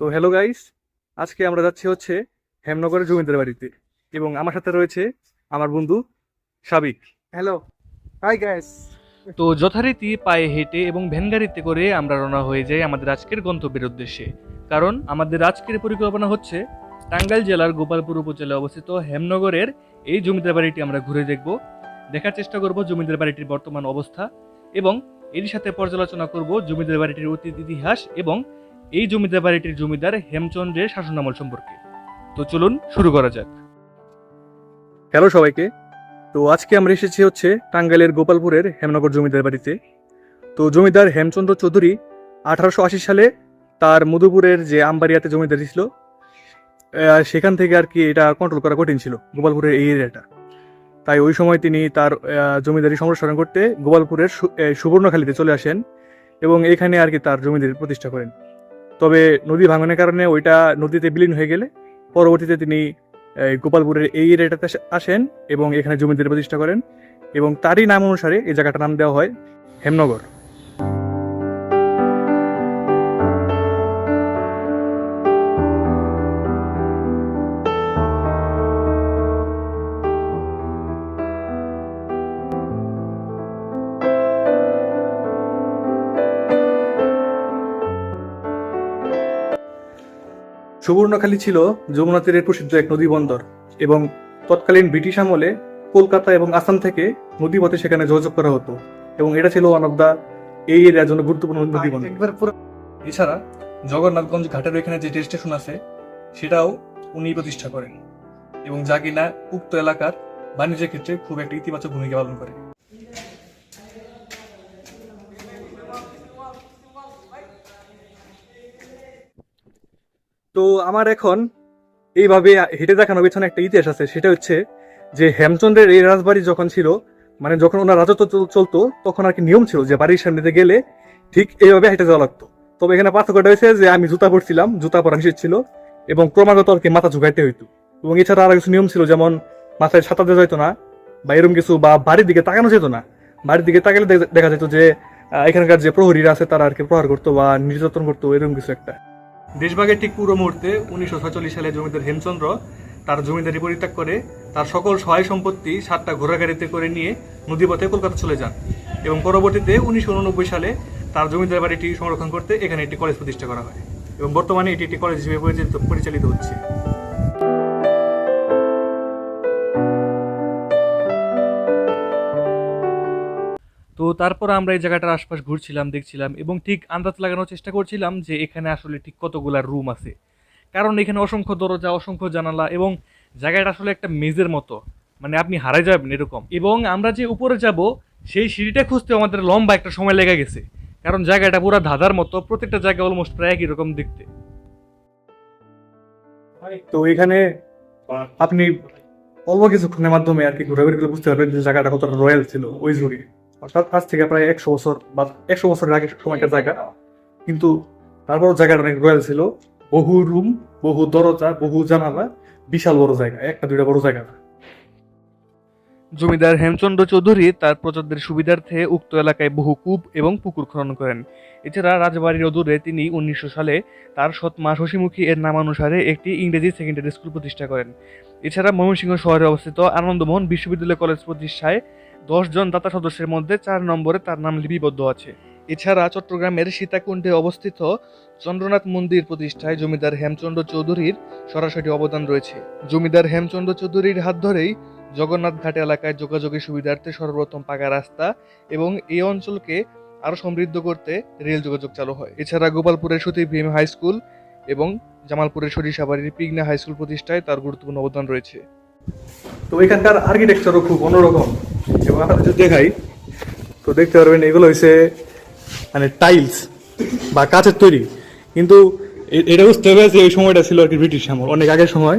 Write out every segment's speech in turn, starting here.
তো hello guys আজকে আমরা যাচ্ছি হচ্ছে হেমনগরের জমিদার বাড়িতে এবং আমার সাথে রয়েছে আমার বন্ধু সাবিক। হ্যালো হাই গাইস তো যথারীতি পায়ে হেঁটে এবং ভ্যান গাড়িতে করে আমরা রওনা হয়ে যাই আমাদের আজকের গন্তব্যের উদ্দেশ্যে। কারণ আমাদের আজকের পরিকল্পনা হচ্ছে টাঙ্গাইল জেলার গোপালপুর উপজেলায় অবস্থিত হেমনগরের এই জমিদার বাড়িটি আমরা ঘুরে দেখব দেখার চেষ্টা করব জমিদার বাড়িটির বর্তমান অবস্থা এবং এর সাথে পর্যালোচনা করব জমিদার বাড়িটির অতীত ইতিহাস এবং এই জমিদার বাড়িটির জমিদার হেমচন্দ্রের শাসনামল সম্পর্কে। তো চলুন শুরু করা যাক। হ্যালো সবাইকে। তো আজকে আমরা এসেছি হচ্ছে টাঙ্গাইলের গোপালপুরের হেমনগর জমিদার বাড়িতে। তো জমিদার হেমচন্দ্র চৌধুরী আঠারোশো আশি সালে তার মধুপুরের যে আমবাড়িয়াতে জমিদারি ছিল সেখান থেকে আর কি এটা কন্ট্রোল করা কঠিন ছিল, গোপালপুরের এই এরিয়াটা। তাই ওই সময় তিনি তার জমিদারি সম্প্রসারণ করতে গোপালপুরের সুবর্ণখালীতে চলে আসেন এবং এখানে আর কি তার জমিদারি প্রতিষ্ঠা করেন। তবে নদী ভাঙনের কারণে ওইটা নদীতে বিলীন হয়ে গেলে পরবর্তীতে তিনি গোপালপুরের এই এরিয়াটাতে আসেন এবং এখানে জমিদারি প্রতিষ্ঠা করেন এবং তারই নাম অনুসারে এই জায়গাটার নাম দেওয়া হয় হেমনগর। সুবর্ণখালী ছিল যমুনা তীরের প্রসিদ্ধ এক নদী বন্দর এবং তৎকালীন ব্রিটিশ আমলে কলকাতা এবং আসাম থেকে নদীপথে সেখানে যোগাযোগ করা হতো এবং এটা ছিল ওয়ান অফ দা এই এরিয়ার জন্য গুরুত্বপূর্ণ নদী বন্দর। এছাড়া জগন্নাথগঞ্জ ঘাটের এখানে যে রেল স্টেশন আছে সেটাও উনি প্রতিষ্ঠা করেন এবং যা কিনা উক্ত এলাকার বাণিজ্যের ক্ষেত্রে খুব একটা ইতিবাচক ভূমিকা পালন করে তো আমার এখন এইভাবে হেঁটে দেখানো পেছনে একটা ইতিহাস আছে, সেটা হচ্ছে যে হেমচন্দ্রের এই রাজবাড়ি যখন ছিল মানে যখন ওনার রাজত্ব চলতো, তখন আর কি নিয়ম ছিল যে বাড়ির সামনে গেলে ঠিক এইভাবে হেঁটে যাওয়া লাগতো। তবে এখানে পার্থক্যটা হয়েছে যে আমি জুতা পরছিলাম, জুতা পরা নিষেধ ছিল এবং ক্রমাগত আর কি মাথা ঝুঁকাইতে হইতো। এবং এছাড়া আরও কিছু নিয়ম ছিল, যেমন মাথায় ছাতা দেওয়া যেত না, বা এরকম কিছু, বা বাড়ির দিকে তাকানো যেত না। বাড়ির দিকে তাকালে দেখা যেত যে এখানকার যে প্রহরীরা আছে, তারা আর কি প্রহার করতো বা নির্যাতন করতো, এরকম কিছু একটা। দেশভাগের ঠিক পুরো মুহূর্তে উনিশশো সালে জমিদার হেমচন্দ্র তার জমিদারি পরিত্যাগ করে তার সকল সহায় সম্পত্তি সাতটা ঘোড়াগাড়িতে করে নিয়ে নদীপথে কলকাতা চলে যান এবং পরবর্তীতে উনিশশো উননব্বই সালে তার জমিদার বাড়িটি সংরক্ষণ করতে এখানে একটি কলেজ প্রতিষ্ঠা করা হয় এবং বর্তমানে এটি একটি কলেজ হিসেবে পরিচালিত হচ্ছে। তো তারপর আমরা এই জায়গাটার আশপাশ ঘুরছিলাম, দেখছিলাম এবং ঠিক আন্দাজ লাগানোর চেষ্টা করছিলাম যে এখানে আসলে ঠিক কতগুলা রুম আছে। কারণ এখানে অসংখ্য দরজা, অসংখ্য জানালা এবং জায়গাটা আসলে একটা মেজের মতো। মানে আপনি হারাই যাবেন এরকম। এবং আমরা যে উপরে যাব, সেই সিঁড়িটা খুঁজতে আমাদের লম্বা একটা সময় লেগে গেছে। কারণ জায়গাটা পুরো ধাঁধার মতো, প্রত্যেকটা জায়গা অলমোস্ট প্রায় একই রকম দেখতে। তো এখানে আপনি অল্প কিছুক্ষণের মাধ্যমে আর কি ঘোরাঘুরি করে বুঝতে পারবেন যে জায়গাটা কতটা রয়্যাল ছিল ওই যুগে অর্থাৎ আজ থেকে প্রায় একশো বছর বা একশো বছরের আগে সময়কার জায়গা। কিন্তু তারপর জায়গাটা অনেক রয়্যাল ছিল। বহু রুম, বহু দরজা, বহু জানালা, বিশাল বড় জায়গা, একটা দুইটা বড় জায়গা। জমিদার হেমচন্দ্র চৌধুরী তার প্রজাদের সুবিধার্থে উক্ত এলাকায় বহু কূপ এবং পুকুর খনন করেন। এছাড়া রাজবাড়ির অদূরে তিনি উনিশশো সালে তার সৎ মা শশীমুখী এর নামানুসারে একটি ইংরেজি সেকেন্ডারি স্কুল প্রতিষ্ঠা করেন। এছাড়া ময়মনসিংহ শহরে অবস্থিত আনন্দমোহন বিশ্ববিদ্যালয় কলেজ প্রতিষ্ঠায় জন দাতা সদস্যের মধ্যে চার নম্বরে তার নাম লিপিবদ্ধ আছে। এছাড়া চট্টগ্রামের সীতাকুণ্ডে অবস্থিত চন্দ্রনাথ মন্দির প্রতিষ্ঠায় জমিদার হেমচন্দ্র চৌধুরীর সরাসরি অবদান রয়েছে। জমিদার হেমচন্দ্র চৌধুরীর হাত ধরেই জগন্নাথ ঘাট এলাকায় যোগাযোগের সুবিধার্থে সর্বপ্রথম পাকা রাস্তা এবং এই অঞ্চলকে আরও সমৃদ্ধ করতে রেল যোগাযোগ চালু হয়। এছাড়া গোপালপুরের সতী ভীম হাই স্কুল এবং জামালপুরের সরিষাবাড়ির পিগনা হাই স্কুল প্রতিষ্ঠায় তার গুরুত্বপূর্ণ অবদান রয়েছে। তো এখানকার আর্কিটেকচারও খুব অন্যরকম। এবং আপনাদের যদি দেখাই তো দেখতে পারবেন এগুলো হচ্ছে মানে টাইলস বা কাঁচের তৈরি। কিন্তু এটা বুঝতে হবে যে ওই সময়টা ছিল আর কি ব্রিটিশ আমল অনেক আগের সময়।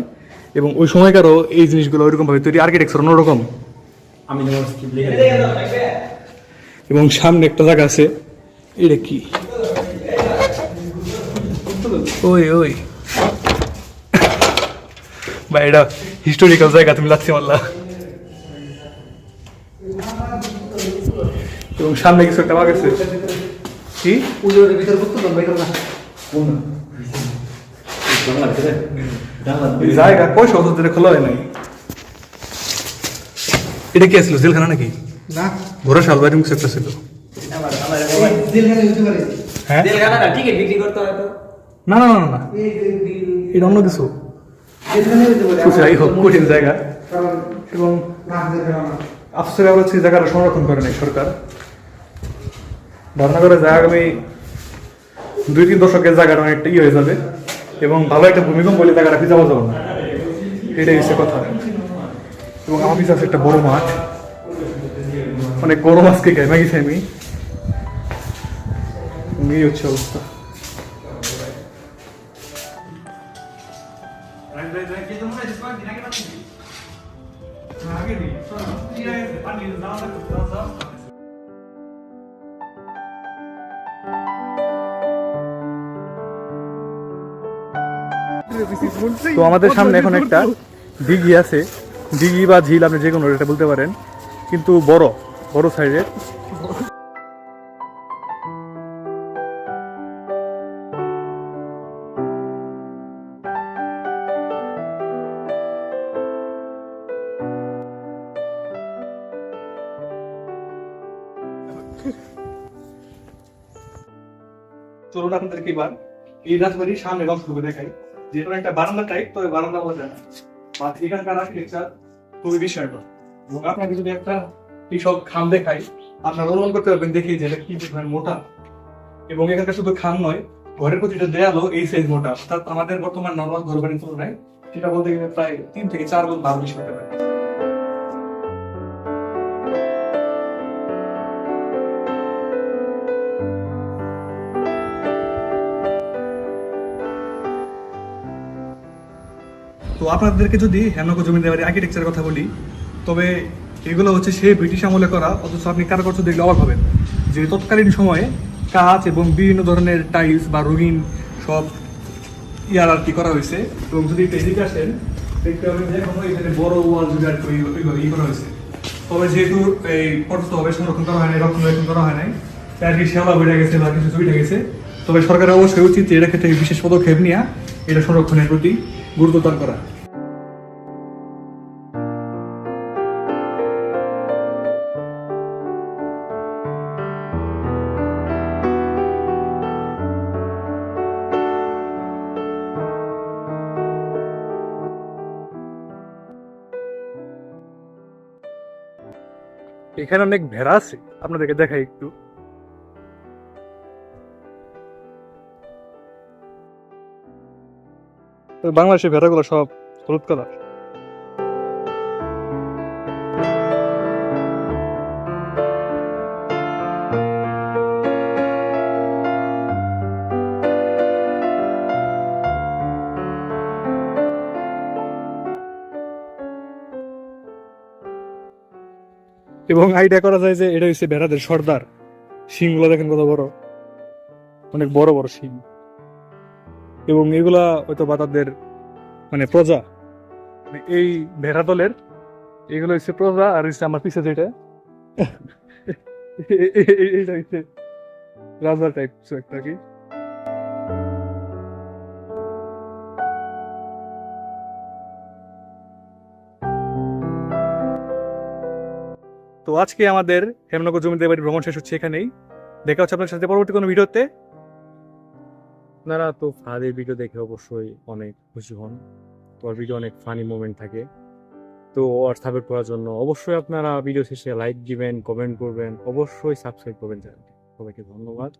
এবং ওই সময়কারও এই জিনিসগুলো ওইরকম ভাবে তৈরি আর্কিটেকচার অন্যরকম। আমি এবং সামনে একটা জায়গা আছে এটা কি? ওই ওই। বা এটা হিস্টোরিক্যাল জায়গা তুমি লাগছে মাল্লা এবং সামনে কিছু একটা বাগ আছে। কি? জায়গা পয়সা খোলা হয় নাই? এটা কি আসলো জেলখানা নাকি? না। ঘোরা শালবাড়ি মুখ একটা ছিল। হ্যাঁ। না হয়? না না না এটা অন্য কিছু। হোক কঠিন জায়গা। এবং ব্যাপার হচ্ছে এই জায়গাটা সংরক্ষণ করে নাই সরকার। ধারণা করে যায় আগামী দুই তিন দশকের জায়গাটা অনেকটা ই হয়ে যাবে এবং ভালো একটা ভূমিকম্প বলে জায়গাটা পাওয়া যাবে না। এটাই হচ্ছে কথা। এবং আমার পিছনে আছে একটা বড় মাঠ। অনেক গরম আজকে ঘেমে গেছি আমি। এই হচ্ছে অবস্থা। তো আমাদের সামনে এখন একটা দিঘি আছে। দিঘি বা ঝিল আপনি যে কোনো এটা বলতে পারেন। কিন্তু বড় বড় সাইজের। চলুন আপনাদেরকে এবার এই দেখাই। যেটা একটা বারান্দা টাইপ তবে বারান্দা বলা যায় না। এখানকার আর্কিটেকচার খুবই এবং আপনাকে যদি একটা কৃষক খাম দেখাই আপনার অনুমান করতে পারবেন দেখি যে এটা কি পরিমাণ মোটা। এবং এখানকার শুধু খাম নয়, ঘরের প্রতিটা দেয়ালও এই সাইজ মোটা। অর্থাৎ আমাদের বর্তমান নর্মাল ঘর বাড়ির তুলনায় সেটা বলতে গেলে প্রায় তিন থেকে চার গুণ ভালো বেশি হতে পারে। তো আপনাদেরকে যদি হেমনগর জমিদার বাড়ির আর্কিটেকচারের কথা বলি, তবে এগুলো হচ্ছে সেই ব্রিটিশ আমলে করা, অথচ আপনি কারুকার্য দেখলে অবাক হবেন যে তৎকালীন সময়ে কাঁচ এবং বিভিন্ন ধরনের টাইলস বা রঙিন সব ইয়ার আর কি করা হয়েছে। এবং যদি এদিকে আসেন, দেখতে পাবেন যে এখনও বড় ওয়াল ওই- ই করা হয়েছে। তবে যেহেতু এই পর্যটকভাবে সংরক্ষণ করা হয় নাই, রক্ষণাবেক্ষণ করা হয় নাই, তাই আর কি শেওলা বেড়ে গেছে বা কিছু উঠে গেছে তবে সরকারের অবশ্যই উচিত এটা ক্ষেত্রে বিশেষ পদক্ষেপ নেওয়া এটা সংরক্ষণের প্রতি। গুরুত্ব দান করা। এখানে অনেক ভেড়া আছে। আপনাদেরকে দেখাই একটু। বাংলাদেশের ভেড়াগুলো সব হলুদ কালার। এবং আইডিয়া করা যায় যে এটা হচ্ছে ভেড়াদের সর্দার। শিংগুলো দেখেন কত বড়। অনেক বড় বড় শিং। এবং এগুলা হয়তো বা তাদের মানে প্রজা। মানে এই ভেড়া দলের, এগুলো হচ্ছে প্রজা আর হচ্ছে আমার পিছে যেটা। এইটা হচ্ছে রাজা টাইপ কিছু একটা কি। তো আজকে আমাদের হেমনগর জমিদার বাড়ির ভ্রমণ শেষ হচ্ছে এখানেই। দেখা হচ্ছে আপনার সাথে পরবর্তী কোনো ভিডিওতে। আপনারা তো ফাদের ভিডিও দেখে অবশ্যই অনেক খুশি হন। ওর ভিডিও অনেক ফানি মোমেন্ট থাকে। তো ওর সাপোর্ট করার জন্য অবশ্যই আপনারা ভিডিও শেষে লাইক দিবেন কমেন্ট করবেন অবশ্যই সাবস্ক্রাইব করবেন চ্যানেলটি সবাইকে ধন্যবাদ।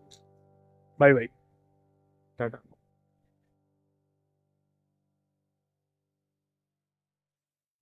Bye bye tata.